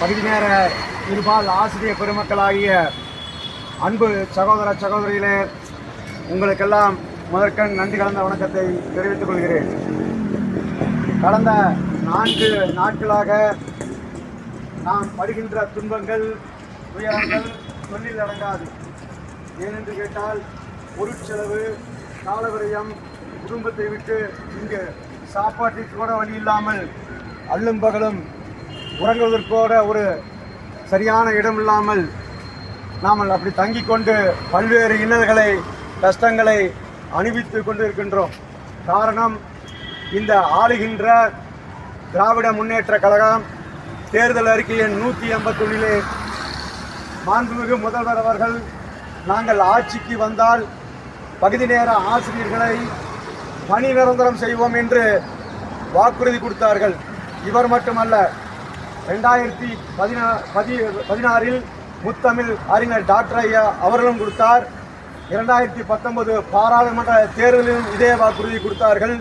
பகுதி நேர இருபால் ஆசிரியர் பெருமக்களாகிய அன்பு சகோதர சகோதரிகளே உங்களுக்கெல்லாம் முதற்கண் நன்றி கலந்த வணக்கத்தை தெரிவித்துக் கொள்கிறேன். கடந்த நான்கு நாட்களாக நாம் படுகின்ற துன்பங்கள் துயரங்கள் சொல்லில் அடங்காது. ஏனென்று கேட்டால் பொருட்செலவு காலவிரயம் குடும்பத்தை விட்டு இங்கு சாப்பாட்டிற்கு கூட வழி இல்லாமல் அல்லும் பகலும் உறங்குவதற்கோட ஒரு சரியான இடம் இல்லாமல் நாம் அப்படி தங்கி கொண்டு பல்வேறு இன்னல்களை கஷ்டங்களை அனுபவித்து கொண்டு இருக்கின்றோம் காரணம் இந்த ஆளுகின்ற திராவிட முன்னேற்ற கழகம் தேர்தல் அறிக்கையின் நூற்றி எண்பத்தொழிலே மாண்புமிகு முதல்வர் அவர்கள் நாங்கள் ஆட்சிக்கு வந்தால் பகுதி நேர ஆசிரியர்களை பணி நிரந்தரம் செய்வோம் என்று வாக்குறுதி கொடுத்தார்கள். இவர் மட்டுமல்ல ரெண்டாயிரத்தி பதினா பதி பதினாறில் முத்தமிழ் அறிஞர் டாக்டர் ஐயா அவர்களும் கொடுத்தார். இரண்டாயிரத்தி பத்தொன்பது பாராளுமன்ற தேர்தலிலும் இதே வாக்குறுதி கொடுத்தார்கள்.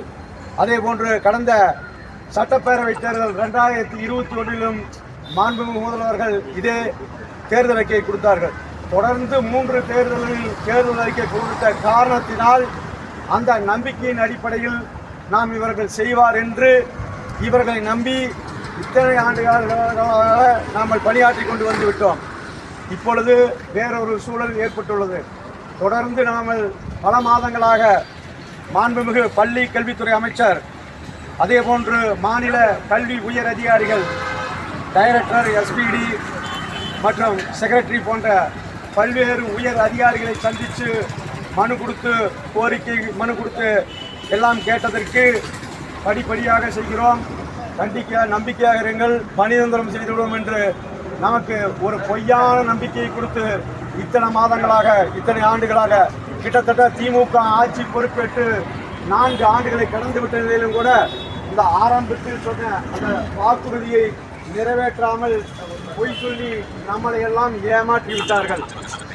அதே போன்று கடந்த சட்டப்பேரவை தேர்தல் ரெண்டாயிரத்தி இருபத்தி ஒன்றிலும் மாண்புமிகு முதல்வர்கள் இதே தேர்தல் அறிக்கை கொடுத்தார்கள். தொடர்ந்து மூன்று தேர்தல்களில் தேர்தல் அறிக்கை கொடுத்த காரணத்தினால் அந்த நம்பிக்கையின் அடிப்படையில் நாம் இவர்கள் செய்வார் என்று இவர்களை நம்பி இத்தனை ஆண்டுகளாக நாம் பணியாற்றி கொண்டு வந்து விட்டோம். இப்பொழுது வேறொரு சூழல் ஏற்பட்டுள்ளது. தொடர்ந்து நாம் பல மாதங்களாக மாண்புமிகு பள்ளி கல்வித்துறை அமைச்சர் அதேபோன்று மாநில கல்வி உயர் அதிகாரிகள் டைரக்டர் எஸ்பிடி மற்றும் செக்ரட்டரி போன்ற பல்வேறு உயர் அதிகாரிகளை சந்தித்து மனு கொடுத்து கோரிக்கை மனு கொடுத்து எல்லாம் கேட்டதற்கு படிப்படியாக செய்கிறோம். கண்டிக்க நம்பிக்கையாக இருங்கள். பணிதந்திரம் செய்துவிடும் என்று நமக்கு ஒரு பொய்யான நம்பிக்கையை கொடுத்து இத்தனை மாதங்களாக இத்தனை ஆண்டுகளாக கிட்டத்தட்ட திமுக ஆட்சி பொறுப்பேற்று நான்கு ஆண்டுகளை கடந்து விட்ட நிலையிலும் கூட இந்த ஆரம்பத்தில் சொன்ன அந்த வாக்குறுதியை நிறைவேற்றாமல் பொய் சொல்லி நம்மளை எல்லாம் ஏமாற்றி விட்டார்கள்.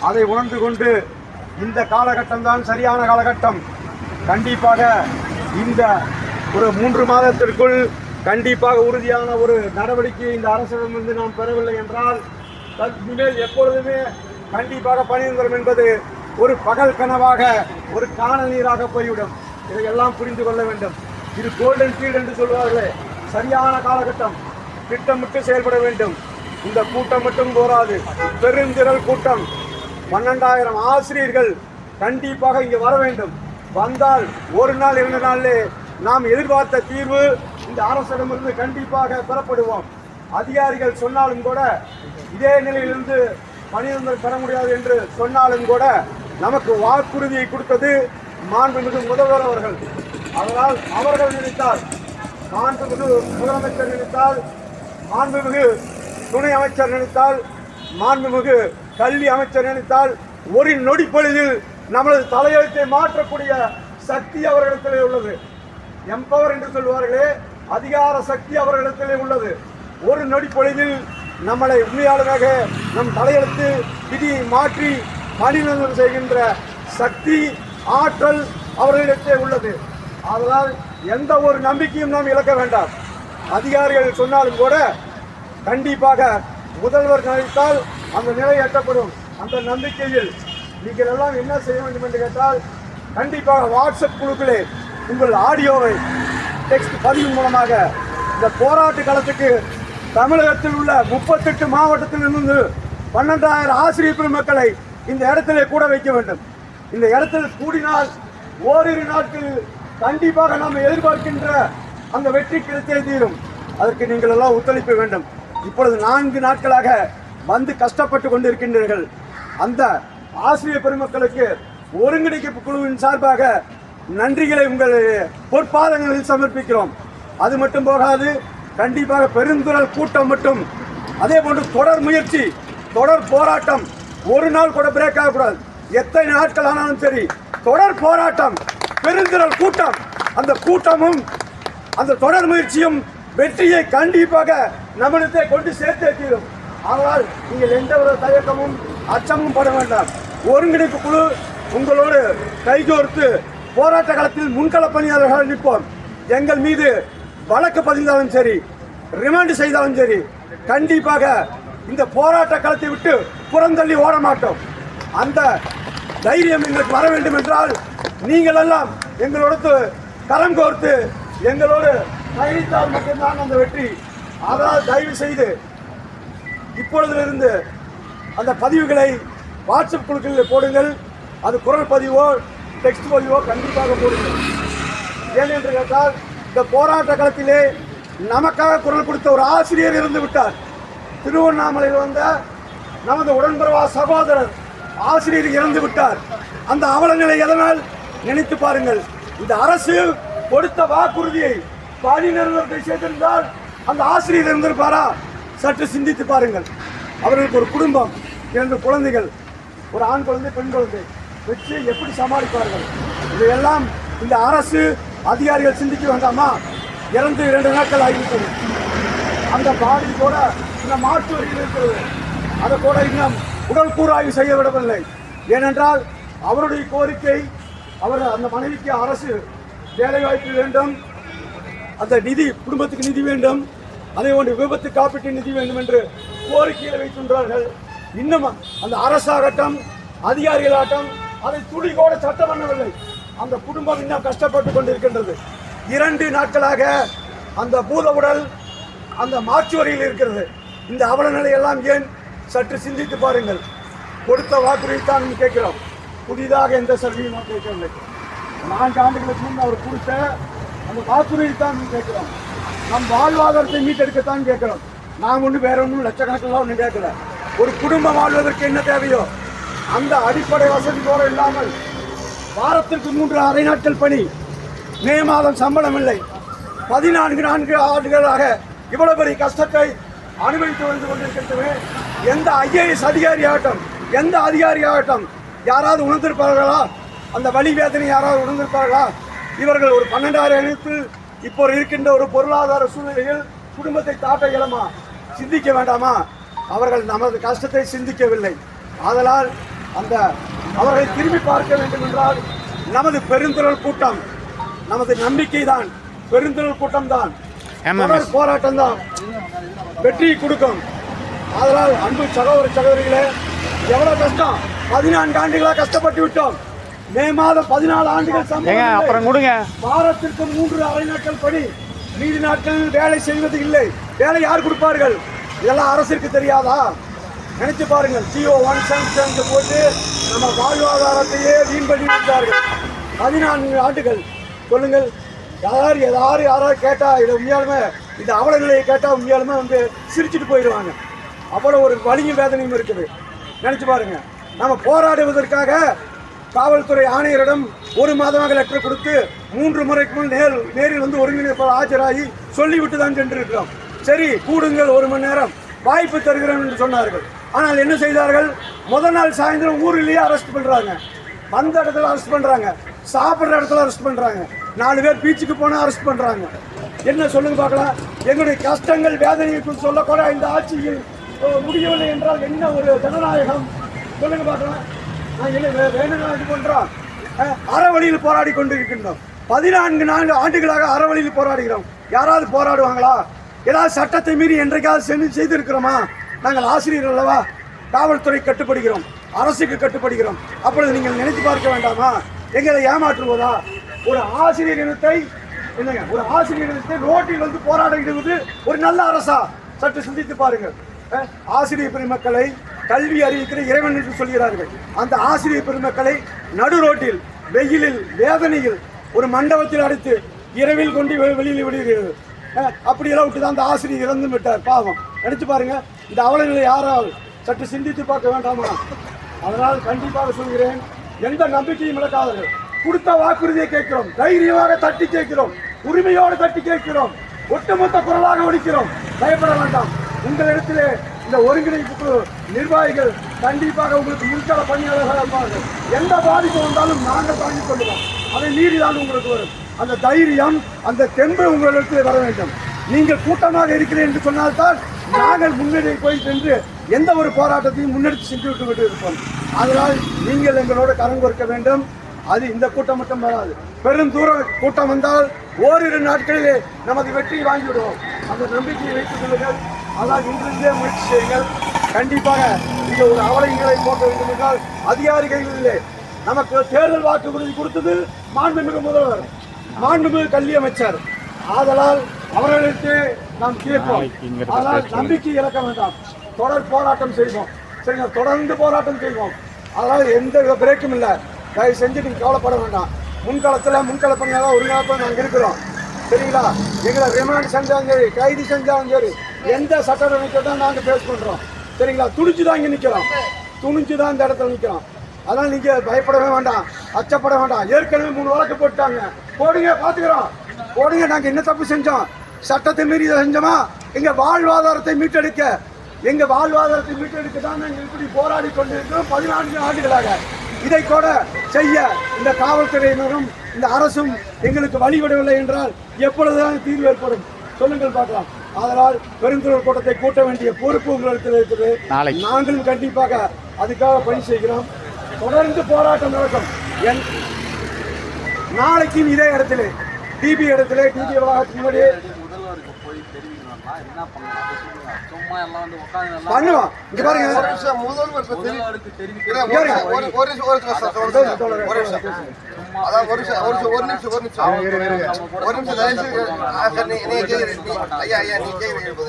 அதை உணர்ந்து கொண்டு இந்த காலகட்டம் தான் சரியான காலகட்டம். கண்டிப்பாக இந்த ஒரு மூன்று மாதத்திற்குள் கண்டிப்பாக உறுதியான ஒரு நடவடிக்கையை இந்த அரசிடமிருந்து நாம் பெறவில்லை என்றால் தன் இனிமேல் எப்பொழுதுமே கண்டிப்பாக பணியந்திரம் என்பது ஒரு பகல் கனவாக ஒரு காணல் நீராக போய்விடும். இதையெல்லாம் புரிந்து கொள்ள வேண்டும். இது கோல்டன் ஃபீல்ட் என்று சொல்வார்களே. சரியான காலகட்டம். திட்டமிட்டு செயல்பட வேண்டும். இந்த கூட்டம் மட்டும் போராது. பெருந்திரள் கூட்டம். பன்னெண்டாயிரம் ஆசிரியர்கள் கண்டிப்பாக இங்கே வர வேண்டும். வந்தால் ஒரு நாள் இரண்டு நாளிலே நாம் எதிர்பார்த்த தீர்வு இந்த அரசிடமிருந்து கண்டிப்பாக பெறப்படுவோம். அதிகாரிகள் சொன்னாலும் கூட இதே நிலையிலிருந்து மனிதர்கள் பெற முடியாது என்று சொன்னாலும் கூட நமக்கு வாக்குறுதியை கொடுத்தது மாண்புமிகு முதல்வர் அவர்கள். அதனால் அவர்கள் நினைத்தால் மாண்புமிகு முதலமைச்சர் நினைத்தால் மாண்புமிகு துணை அமைச்சர் நினைத்தால் மாண்புமிகு கல்வி அமைச்சர் நினைத்தால் ஒரு நொடி பொழுதில் நமது தலையெழுத்தை மாற்றக்கூடிய சக்தி அவர்களிடத்திலே உள்ளது. எம்பவர் என்று சொல்வார்களே அதிகார சக்தி அவர்களிடத்திலே உள்ளது. ஒரு நொடி பொழுதில் நம்மளை உண்மையாளராக நம் தலையெழுத்து விதியை மாற்றி பணிநிலம் செய்கின்ற சக்தி ஆற்றல் அவர்களிடத்தே உள்ளது. அதனால் எந்த ஒரு நம்பிக்கையும் நாம் இழக்க வேண்டாம். அதிகாரிகள் சொன்னாலும் கூட கண்டிப்பாக முதல்வர் நினைத்தால் அந்த நிலை எட்டப்படும் அந்த நம்பிக்கையில் நீங்கள் எல்லாம் என்ன செய்ய வேண்டும் என்று கேட்டால் கண்டிப்பாக வாட்ஸ்அப் குழுக்களே உங்கள் ஆடியோவை டெக்ஸ்ட் பதிவு மூலமாக இந்த போராட்ட களத்துக்கு தமிழகத்தில் உள்ள முப்பத்தெட்டு மாவட்டத்தில் இருந்து பன்னெண்டாயிரம் ஆசிரியர் பெருமக்களை இந்த இடத்திலே கூட வைக்க வேண்டும். இந்த இடத்தில் கூடினால் ஓரிரு நாட்களில் கண்டிப்பாக நாம் எதிர்பார்க்கின்ற அந்த வெற்றி கிடைத்தே தீரும். அதற்கு நீங்கள் எல்லாம் ஒத்துழைப்பு வேண்டும். இப்பொழுது நான்கு நாட்களாக வந்து கஷ்டப்பட்டு கொண்டிருக்கின்றீர்கள். அந்த ஆசிரியர் பெருமக்களுக்கு ஒருங்கிணைப்பு குழுவின் சார்பாக நன்றிகளை உங்கள் பொற்பாதங்களில் சமர்ப்பிக்கிறோம். அது மட்டும் போகாது கண்டிப்பாக பெருந்துரல் கூட்டம் மட்டும். அதே போன்று தொடர் முயற்சி தொடர் போராட்டம். ஒரு நாள் கூட பிரேக் ஆகக்கூடாது. எத்தனை நாட்கள் ஆனாலும் சரி தொடர் போராட்டம் பெருந்திரல் கூட்டம். அந்த கூட்டமும் அந்த தொடர் முயற்சியும் வெற்றியை கண்டிப்பாக நம்மிடத்தை கொண்டு சேர்த்தே தீரும். ஆனால் நீங்கள் எந்த ஒரு தயக்கமும் அச்சமும் பட வேண்டாம். ஒருங்கிணைப்பு குழு உங்களோடு கைகோர்த்து போராட்ட காலத்தில் முன்கள பணியாளர்கள் நிற்போம். எங்கள் மீது வழக்கு பதிந்தாலும் சரி ரிமாண்ட் செய்தாலும் சரி கண்டிப்பாக இந்த போராட்ட களத்தை விட்டு புறந்தள்ளி ஓட மாட்டோம். அந்த தைரியம் எங்களுக்கு வர வேண்டும் என்றால் நீங்கள் எல்லாம் எங்களோடு கரம் கோர்த்து எங்களோடு பயணித்தால் மட்டும்தான் அந்த வெற்றி. அதனால் தயவு செய்து இப்பொழுதிலிருந்து அந்த பதிவுகளை வாட்ஸ்அப் குழுக்களில் போடுங்கள். அது குரல் பதிவோ டெக்ஸ்ட் வழியோ கண்டிப்பாக போடுங்கள் ஏனென்று கேட்டால் இந்த போராட்ட களத்திலே நமக்காக குரல் கொடுத்த ஒரு ஆசிரியர் இருந்து விட்டார். திருவண்ணாமலையில் வந்த நமது உடன்பிறவா சகோதரர் ஆசிரியர் இறந்து விட்டார். அந்த அவலநிலை எதனால் நினைத்து பாருங்கள். இந்த அரசு கொடுத்த வாக்குறுதியை பணி நிறுவனத்தை செய்திருந்தால் அந்த ஆசிரியர் இருந்திருப்பாரா? சற்று சிந்தித்து பாருங்கள். அவர்களுக்கு ஒரு குடும்பம் இரண்டு குழந்தைகள் ஒரு ஆண் குழந்தை பெண் குழந்தை. வச்சு எப்படி சமாளிப்பார்கள்? இதையெல்லாம் இந்த அரசு அதிகாரிகள் சிந்திக்க வேண்டாமா? இறந்து இரண்டு நாட்கள் ஆகிவிட்டது. அந்த பாடி கூட இந்த மாற்று வரியில் இருக்கிறது. அதை கூட இன்னும் உடல் கூறாய்வு செய்ய விடவில்லை ஏனென்றால் அவருடைய கோரிக்கை அவர் அந்த மனைவிக்கு அரசு வேலைவாய்ப்பு வேண்டும் அந்த நிதி குடும்பத்துக்கு நிதி வேண்டும் அதே ஒன்று விபத்து காப்பீட்டு நிதி வேண்டும் என்று கோரிக்கையில் வைக்கின்றார்கள் இன்னும் அந்த அரசாகட்டம் அதிகாரிகளாகட்டம் அதை துளி கூட சட்டம் பண்ணவில்லை. அந்த குடும்பம் இன்னும் கஷ்டப்பட்டு கொண்டிருக்கின்றது. இரண்டு நாட்களாக அந்த பூத உடல் அந்த மாற்றுவரையில் இருக்கிறது. இந்த அவல நிலையெல்லாம் ஏன் சற்று சிந்தித்து பாருங்கள். கொடுத்த வாக்குறுதி தான் கேட்கிறோம். புதிதாக எந்த சலுகையும் கேட்கவில்லை. நான்கு ஆண்டுகளுக்கு முன் அவர் கொடுத்த அந்த வாக்குறுதி தான் கேட்கிறோம். நம் வாழ்வாதாரத்தை மீட்டெடுக்கத்தான் கேட்கிறோம். நாம் ஒன்றும் வேற ஒன்றும் லட்சக்கணக்கெல்லாம் ஒன்றும் கேட்கல. ஒரு குடும்பம் வாழ்வதற்கு என்ன தேவையோ அந்த அடிப்படை வசதி கூட இல்லாமல் வாரத்திற்கு மூன்று அரை நாட்கள் பணி. மே மாதம் சம்பளம் இல்லை. பதினான்கு நான்கு ஆண்டுகளாக இவ்வளவு பெரிய கஷ்டத்தை அனுபவித்து வந்து கொண்டிருக்கின்றன எந்த ஐஏஎஸ் அதிகாரி ஆகட்டும் எந்த அதிகாரி ஆகட்டும் யாராவது உணர்ந்திருப்பார்களா? அந்த வழி வேதனை யாராவது உணர்ந்திருப்பார்களா? இவர்கள் ஒரு பன்னெண்டாயிரம் இணைத்து இப்போ இருக்கின்ற ஒரு பொருளாதார சூழ்நிலையில் குடும்பத்தை தாட்ட இயலுமா? சிந்திக்க வேண்டாமா? அவர்கள் நமது கஷ்டத்தை சிந்திக்கவில்லை. ஆதலால் அந்த அவர்களை திரும்பி பார்க்க வேண்டும் என்றால் நமது பெருந்திரள் கூட்டம் நமது நம்பிக்கை தான். பெருந்திரள் கூட்டம் தான். போராட்டம் தான். வெற்றி கொடுக்கும். அதனால் அன்பு சகோதர சகோதரிகளே எவ்வளவு கஷ்டம்? பதினான்கு ஆண்டுகளா கஷ்டப்பட்டு விட்டோம். மே மாதம் பதினாலு ஆண்டுகள் அப்புறம். கொடுங்க. வாரத்திற்கு மூன்று அரை நாட்கள் பணி. மீதி நாட்களில் வேலை செய்வது இல்லை. வேலை யார் கொடுப்பார்கள்? இதெல்லாம் அரசிற்கு தெரியாதா? நினைச்சு பாருங்கள். ஜியோ ஒன் செவன் போட்டு நம்ம வாழ்வாதாரத்தையே வீண் பண்ணி விட்டார்கள் பதினான்கு ஆண்டுகள். சொல்லுங்கள். யார் யார் யாராவது கேட்டால் இதை உண்மையாலுமே இந்த அவல நிலையை கேட்டால் உண்மையாலுமே வந்து சிரிச்சிட்டு போயிடுவாங்க. அவ்வளோ ஒரு வலியும் வேதனையும் இருக்குது. நினச்சி பாருங்க. நம்ம போராடுவதற்காக காவல்துறை ஆணையரிடம் ஒரு மாதமாக லெட்டர் கொடுத்து மூன்று முறைக்கு முன் நேர் நேரில் வந்து ஒருங்கிணைப்பாளர் ஆஜராகி சொல்லிவிட்டு தான் சென்றிருக்கிறோம். சரி கூடுங்கள் ஒரு மணி நேரம். வாய்ப்பு தருகிறோம் என்று சொன்னார்கள். ஆனால் என்ன செய்தார்கள்? முதல் நாள் சாயந்தரம் ஊரிலேயே அரெஸ்ட் பண்ணுறாங்க வந்த இடத்துல அரெஸ்ட் பண்ணுறாங்க சாப்பிட்ற இடத்துல அரெஸ்ட் பண்ணுறாங்க நாலு பேர் பீச்சுக்கு போனால் அரெஸ்ட் பண்ணுறாங்க என்ன சொல்லுங்க பார்க்கலாம். எங்களுடைய கஷ்டங்கள் வேதனைகள் சொல்லக்கூட இந்த ஆட்சியில் முடியவில்லை என்றால் என்ன ஒரு ஜனநாயகம்? சொல்லுங்க பார்க்கலாம். நான் என்ன வேணும்னா இது பண்ணுறோம் அறவழியில் போராடி கொண்டு இருக்கின்றோம் பதினான்கு நான்கு ஆண்டுகளாக அறவழியில் போராடுகிறோம். யாராவது போராடுவாங்களா? ஏதாவது சட்டத்தை மீறி என்றைக்காவது செஞ்சு செய்திருக்கிறோமா? நாங்கள் ஆசிரியர் அல்லவா? காவல்துறை கட்டுப்படுகிறோம். அரசுக்கு கட்டுப்படுகிறோம். அப்பொழுது நீங்கள் நினைத்து பார்க்க வேண்டாமா? எங்களை ஏமாற்றுவதா? ஒரு ஆசிரியர் இனத்தை என்னங்க ஒரு ஆசிரியர் இனத்தை ரோட்டில் வந்து போராடுகிறது ஒரு நல்ல அரசா? சற்று சிந்தித்து பாருங்கள். ஆசிரியர் பெருமக்களை கல்வி அறிவிக்கிற இறைவன் என்று சொல்கிறார்கள். அந்த ஆசிரியர் பெருமக்களை நடு ரோட்டில் வெயிலில் வேதனையில் ஒரு மண்டபத்தில் அடைத்து இரவில் கொண்டு வெளியில் விடுகிறது. அப்படியெல்லாம் விட்டு தான் அந்த ஆசிரியர் இறந்து விட்டார் பாவம். நினைச்சு பாருங்கள் இந்த அவலங்களை யாரால் சற்று சிந்தித்து பார்க்க வேண்டாமா? அதனால் கண்டிப்பாக சொல்கிறேன் எந்த நம்பிக்கையும் இழக்காதீர்கள். கொடுத்த வாக்குறுதியை கேட்கிறோம் தைரியமாக தட்டி கேட்கிறோம் உரிமையோடு தட்டி கேட்கிறோம் ஒட்டுமொத்த குரலாக ஒழிக்கிறோம் பயப்பட வேண்டாம். உங்களிடத்திலே இந்த ஒருங்கிணைப்பு குழு நிர்வாகிகள் கண்டிப்பாக உங்களுக்கு முன்கள பணியாளர்களாக இருப்பார்கள். எந்த பாதிப்பு வந்தாலும் நாங்கள் தாங்கிக் கொள்வோம். அதை மீறிதான் உங்களுக்கு வரும். அந்த தைரியம் அந்த தெம்பு உங்களிடத்தில் வர வேண்டும். நீங்கள் கூட்டமாக இருக்கிறேன் என்று சொன்னால்தான் நாங்கள் முன்னேறி போய் சென்று எந்த ஒரு போராட்டத்தையும் முன்னெடுத்து சென்று விட்டு விட்டு இருப்போம் அதனால் நீங்கள் எங்களோட கரம் கொடுக்க வேண்டும். அது இந்த கூட்டம் மட்டும் வராது. பெரும் தூர கூட்டம் வந்தால் ஓரிரு நாட்களிலே நமது வெற்றியை வாங்கிவிடுவோம். அந்த நம்பிக்கையை வைத்துக் கொள்ளுங்கள். ஆனால் இன்றிருந்தே முயற்சி செய்யுங்கள். கண்டிப்பாக இந்த ஒரு அவலைகளை போக்க வேண்டும் என்றால் அதிகாரிகளிலே நமக்கு தேர்தல் வாக்குறுதி கொடுத்தது மாண்புமிகு முதல்வர் மாண்புமிகு கல்வி அமைச்சர். ஆதலால் அவர்களுக்கு நாம் கேட்போம். ஆனால் நம்பிக்கை இழக்க வேண்டாம். தொடர் போராட்டம் செய்வோம். சரிங்க தொடர்ந்து போராட்டம் செய்வோம். அதனால எந்த வித பிரேக்கும் இல்லை. தயவு செஞ்சு நீங்க கவலைப்பட வேண்டாம். முன்களத்தில் முன்கள பணியாக ஒரு நாள் நாங்கள் இருக்கிறோம். சரிங்களா? எங்களை ரிமாண்ட் செஞ்சாலும் சரி கைது செஞ்சாலும் சரி எந்த சட்ட நடவடிக்கை நாங்கள் பேஸ் பண்றோம். சரிங்களா? துணிச்சு தான் இங்கே நிற்கிறோம் துணிச்சு தான் இந்த இடத்துல நிற்கிறோம் அதனால் நீங்க பயப்படவே வேண்டாம். அச்சப்பட வேண்டாம். ஏற்கனவே மூணு வழக்கு போட்டாங்க. போடுங்க பார்த்துக்கிறோம் போடுங்க நாங்கள் என்ன தப்பு செஞ்சோம்? சட்டத்தை மீறி இதை செஞ்சோமா? எங்க வாழ்வாதாரத்தை மீட்டெடுக்க. எங்க வாழ்வாதாரத்தை மீட்டெடுக்க தான் நாங்கள் இப்படி போராடி கொண்டிருக்கிறோம் பதினான்கு ஆண்டுகளாக. இதை கூட செய்ய இந்த காவல்துறையினரும் இந்த அரசும் எங்களுக்கு வழிவிடவில்லை என்றால் எப்பொழுதுதான் தீர்வு ஏற்படும்? சொல்லுங்கள் பார்க்கலாம். அதனால் பெருந்தொழில் கூட்டத்தை கூட்ட வேண்டிய பொறுப்பு உங்களுக்கு இருக்குது. நாங்களும் கண்டிப்பாக அதுக்காக பணி செய்கிறோம். தொடர்ந்து போராட்டம் நடக்கும். என் நாளைக்கும் இதே இடத்துல டிபி இடத்துல டிபி வளாகத்துக்கு முன்னாடி முதல்வருக்கு போய் தெரிவிக்கணும்னா என்ன பண்ணலாம் அதை சொல்லுங்க சும்மா எல்லாம் வந்து உட்காந்து எல்லாம் பண்ணுவோம் இங்க பாருங்க.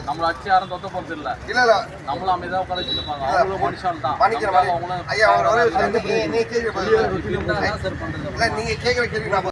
நம்மள அச்சு யாரும் தொத்த போறது இல்ல. இல்ல, இல்ல, நம்மளும் அமைதியா உட்காந்து இருப்பாங்க அவங்களும் மனுஷன் தான். ஐயா, நீங்க கேக்குற கேள்வி நான்